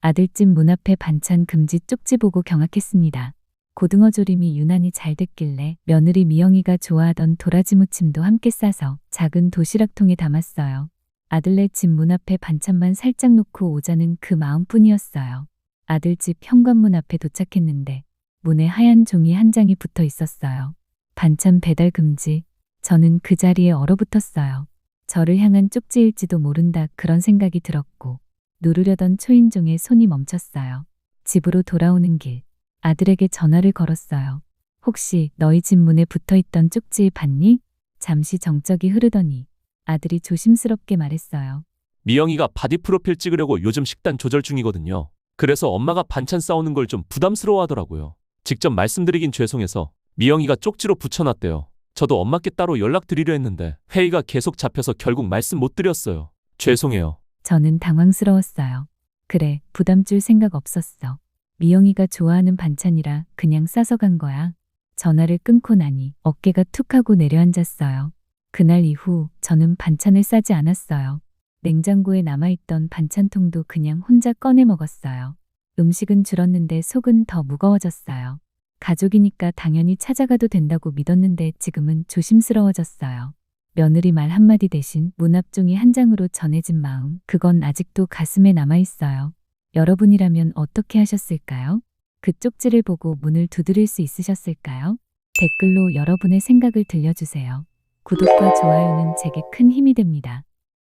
아들집 문 앞에 반찬 금지 쪽지 보고 경악했습니다. 고등어 조림이 유난히 잘 됐길래 며느리 미영이가 좋아하던 도라지 무침도 함께 싸서 작은 도시락통에 담았어요. 아들네 집 문 앞에 반찬만 살짝 놓고 오자는 그 마음뿐이었어요. 아들 집 현관문 앞에 도착했는데 문에 하얀 종이 한 장이 붙어 있었어요. 반찬 배달 금지. 저는 그 자리에 얼어붙었어요. 저를 향한 쪽지일지도 모른다 그런 생각이 들었고 누르려던 초인종에 손이 멈췄어요. 집으로 돌아오는 길 아들에게 전화를 걸었어요. 혹시 너희 집 문에 붙어 있던 쪽지 봤니? 잠시 정적이 흐르더니 아들이 조심스럽게 말했어요. 미영이가 바디 프로필 찍으려고 요즘 식단 조절 중이거든요. 그래서 엄마가 반찬 싸오는 걸 좀 부담스러워 하더라고요. 직접 말씀드리긴 죄송해서 미영이가 쪽지로 붙여놨대요. 저도 엄마께 따로 연락드리려 했는데 회의가 계속 잡혀서 결국 말씀 못 드렸어요. 죄송해요. 저는 당황스러웠어요. 그래, 부담 줄 생각 없었어. 미영이가 좋아하는 반찬이라 그냥 싸서 간 거야. 전화를 끊고 나니 어깨가 툭 하고 내려앉았어요. 그날 이후 저는 반찬을 싸지 않았어요. 냉장고에 남아있던 반찬통도 그냥 혼자 꺼내 먹었어요. 음식은 줄었는데 속은 더 무거워졌어요. 가족이니까 당연히 찾아가도 된다고 믿었는데 지금은 조심스러워졌어요. 며느리 말 한마디 대신 문 앞종이 한 장으로 전해진 마음, 그건 아직도 가슴에 남아있어요. 여러분이라면 어떻게 하셨을까요? 그 쪽지를 보고 문을 두드릴 수 있으셨을까요? 댓글로 여러분의 생각을 들려주세요. 구독과 좋아요는 제게 큰 힘이 됩니다.